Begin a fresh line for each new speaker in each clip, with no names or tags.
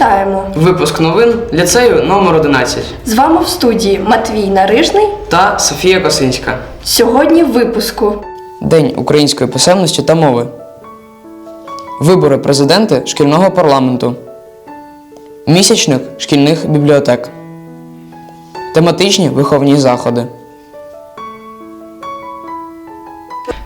Вітаємо!
Випуск новин ліцею номер 11
З вами в студії Матвій Нарижний.
та Софія Косинська.
Сьогодні в випуску.
День української писемності та мови. Вибори президенти шкільного парламенту. Місячник шкільних бібліотек. Тематичні виховні заходи.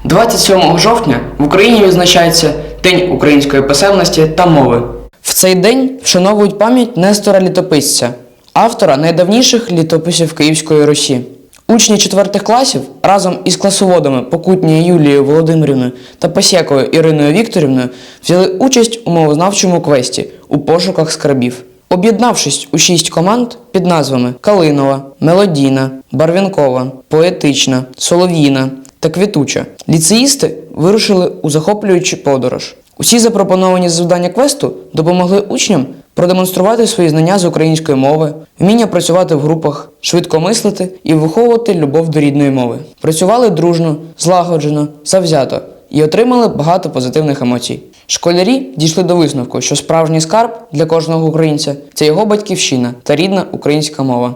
27 жовтня в Україні відзначається День української писемності та мови. В цей день вшановують пам'ять Нестора Літописця, автора найдавніших літописів Київської Русі. Учні четвертих класів разом із класоводами Покутньою Юлією Володимирівною та Пасєкою Іриною Вікторівною взяли участь у мовознавчому квесті у пошуках скарбів. Об'єднавшись у шість команд під назвами Калинова, Мелодійна, Барвінкова, Поетична, Солов'їна та Квітуча, ліцеїсти вирушили у захоплюючу подорож. Усі запропоновані завдання квесту допомогли учням продемонструвати свої знання з української мови, вміння працювати в групах, швидко мислити і виховувати любов до рідної мови. Працювали дружно, злагоджено, завзято і отримали багато позитивних емоцій. Школярі дійшли до висновку, що справжній скарб для кожного українця це його батьківщина та рідна українська мова.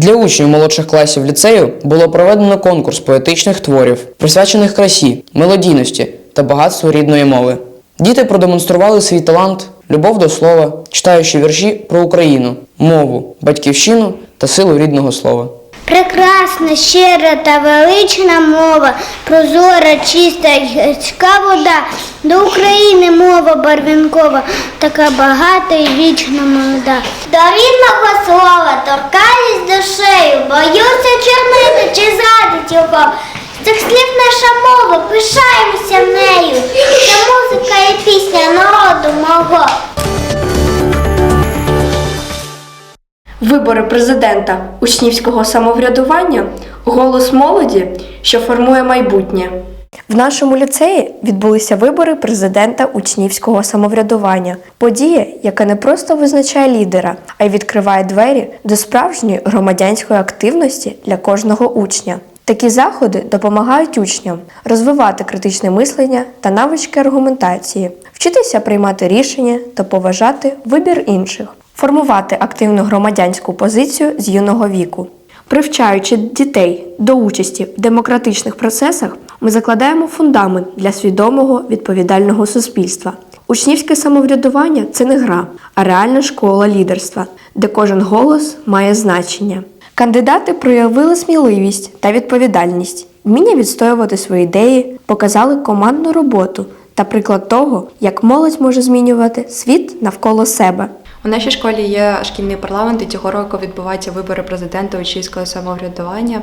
Для учнів молодших класів ліцею було проведено конкурс поетичних творів, присвячених красі, мелодійності та багатству рідної мови. Діти продемонстрували свій талант, любов до слова, читаючи вірші про Україну, мову, батьківщину та силу рідного слова.
Прекрасна, щира та велична мова, прозора, чиста гірська вода, до України мова барвінкова, така багата і вічна молода. До рідного слова торкаюсь душею, боюся чернити чи зрадить його. Цих слів наша мова, пишаємося нею, це
Вибори президента учнівського самоврядування голос молоді, що формує майбутнє. В нашому ліцеї відбулися вибори президента учнівського самоврядування. Подія, яка не просто визначає лідера, а й відкриває двері до справжньої громадянської активності для кожного учня. Такі заходи допомагають учням розвивати критичне мислення та навички аргументації, вчитися приймати рішення та поважати вибір інших, формувати активну громадянську позицію з юного віку. Привчаючи дітей до участі в демократичних процесах, ми закладаємо фундамент для свідомого відповідального суспільства. Учнівське самоврядування це не гра, а реальна школа лідерства, де кожен голос має значення. Кандидати проявили сміливість та відповідальність, вміння відстоювати свої ідеї, показали командну роботу та приклад того, як молодь може змінювати світ навколо себе.
У нашій школі є шкільний парламент, і цього року відбуваються вибори президента учнівського самоврядування.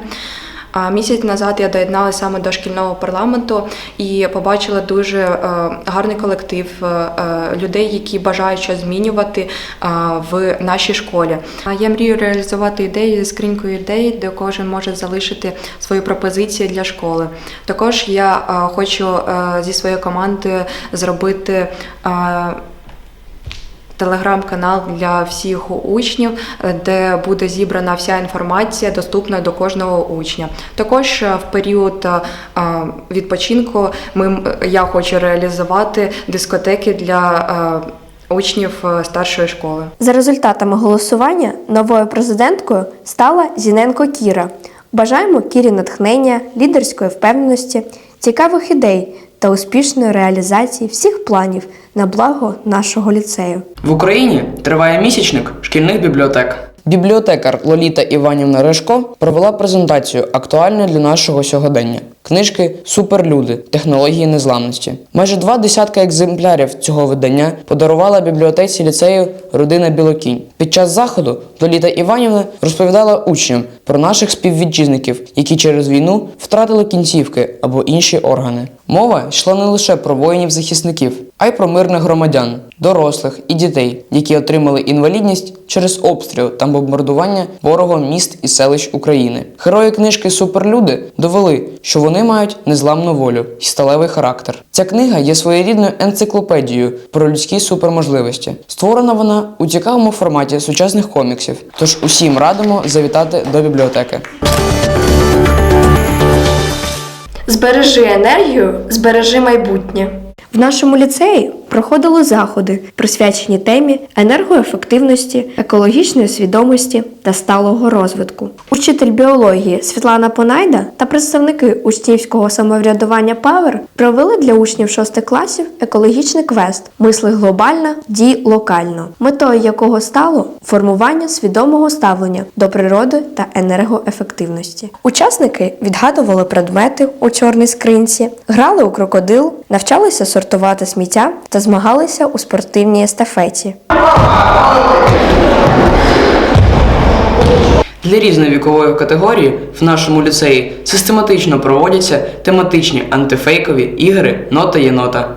Місяць назад я доєдналася саме до шкільного парламенту і побачила дуже е, гарний колектив е, е, людей, які бажають щось змінювати в нашій школі. Я мрію реалізувати ідеї з скринькою ідей, де кожен може залишити свої пропозиції для школи. Також я хочу зі своєю командою зробити. Телеграм-канал для всіх учнів, е, де буде зібрана вся інформація, доступна до кожного учня. Також е, в період е, відпочинку ми, я хочу реалізувати дискотеки для учнів старшої школи.
За результатами голосування новою президенткою стала Зіненко Кіра. Бажаємо Кірі натхнення, лідерської впевненості, цікавих ідей та успішної реалізації всіх планів на благо нашого ліцею.
В Україні триває місячник шкільних бібліотек. Бібліотекар Лоліта Іванівна Решко провела презентацію актуальну для нашого сьогодення книжки Суперлюди технології незламності. Майже два десятка екземплярів цього видання подарувала бібліотеці ліцею родина Білокінь. Під час заходу Лоліта Іванівна розповідала учням про наших співвітчизників, які через війну втратили кінцівки або інші органи. Мова йшла не лише про воїнів-захисників, а й про мирних громадян, дорослих і дітей, які отримали інвалідність через обстріл та бомбардування ворогом міст і селищ України. Герої книжки Суперлюди довели, що вони мають незламну волю і сталевий характер. Ця книга є своєрідною енциклопедією про людські суперможливості. Створена вона у цікавому форматі сучасних коміксів. Тож усім радимо завітати до бібліотеки.
Збережи енергію, збережи майбутнє. В нашому ліцеї проходили заходи, присвячені темі енергоефективності, екологічної свідомості та сталого розвитку. Учитель біології Світлана Понайда та представники учнівського самоврядування Павер провели для учнів 6 класів екологічний квест Мисли глобально, дій локально, метою якого стало формування свідомого ставлення до природи та енергоефективності. Учасники відгадували предмети у чорній скринці, грали у крокодил, навчалися сортувати сміття та змагалися у спортивній естафеті.
Для різної вікової категорії в нашому ліцеї систематично проводяться тематичні антифейкові ігри Нота єнота.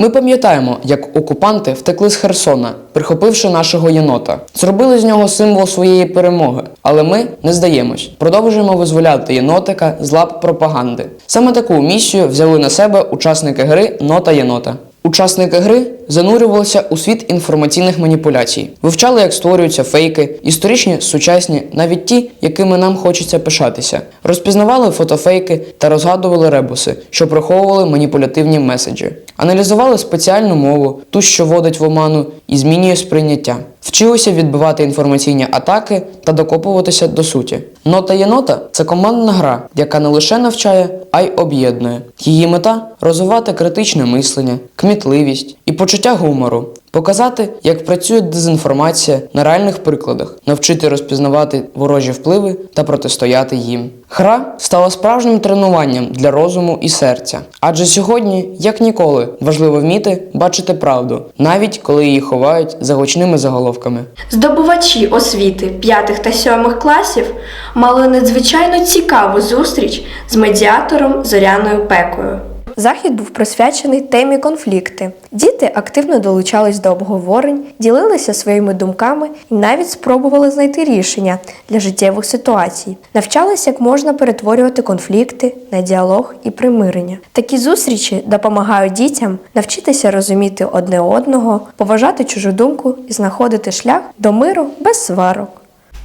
Ми пам'ятаємо, як окупанти втекли з Херсона, прихопивши нашого єнота. Зробили з нього символ своєї перемоги, але ми не здаємось. Продовжуємо визволяти єнотика з лап пропаганди. Саме таку місію взяли на себе учасники гри Нота єнота. Учасники гри занурювалися у світ інформаційних маніпуляцій, вивчали, як створюються фейки, історичні, сучасні, навіть ті, якими нам хочеться пишатися, розпізнавали фотофейки та розгадували ребуси, що приховували маніпулятивні меседжі, аналізували спеціальну мову, ту, що водить в оману і змінює сприйняття. Вчилися відбивати інформаційні атаки та докопуватися до суті. Нота є нота це командна гра, яка не лише навчає, а й об'єднує. Її мета розвивати критичне мислення, кмітливість і почуття гумору, показати, як працює дезінформація на реальних прикладах, навчити розпізнавати ворожі впливи та протистояти їм. Гра стала справжнім тренуванням для розуму і серця. Адже сьогодні, як ніколи, важливо вміти бачити правду, навіть коли її ховають за гучними заголовками.
Здобувачі освіти 5 та 7 класів мали надзвичайно цікаву зустріч з медіатором Зоряною Пекою. Захід був присвячений темі конфлікти. Діти активно долучались до обговорень, ділилися своїми думками і навіть спробували знайти рішення для життєвих ситуацій. Навчалися, як можна перетворювати конфлікти на діалог і примирення. Такі зустрічі допомагають дітям навчитися розуміти одне одного, поважати чужу думку і знаходити шлях до миру без сварок.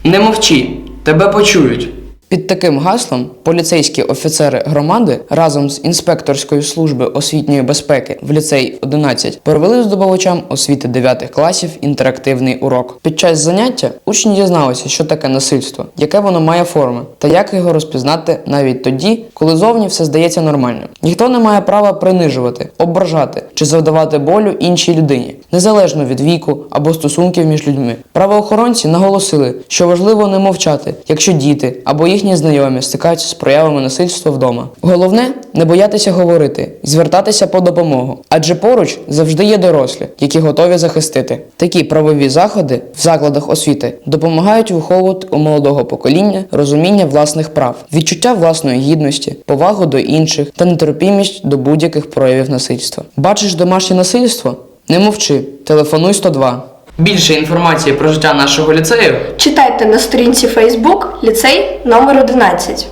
Не мовчи, тебе почують. Під таким гаслом поліцейські офіцери громади разом з інспекторської служби освітньої безпеки в ліцей 11 провели здобувачам освіти 9 класів інтерактивний урок. Під час заняття учні дізналися, що таке насильство, яке воно має форми, та як його розпізнати навіть тоді, коли зовні все здається нормальним. Ніхто не має права принижувати, ображати чи завдавати болю іншій людині, незалежно від віку або стосунків між людьми. Правоохоронці наголосили, що важливо не мовчати, якщо діти або їхні знайомі стикаються з проявами насильства вдома. Головне не боятися говорити і звертатися по допомогу, адже поруч завжди є дорослі, які готові захистити. Такі правові заходи в закладах освіти допомагають виховувати у молодого покоління розуміння власних прав, відчуття власної гідності, повагу до інших та нетерпімість до будь-яких проявів насильства. Бачиш домашнє насильство? Не мовчи, телефонуй 102. Більше інформації про життя нашого ліцею
Читайте на сторінці Facebook ліцей номер 11.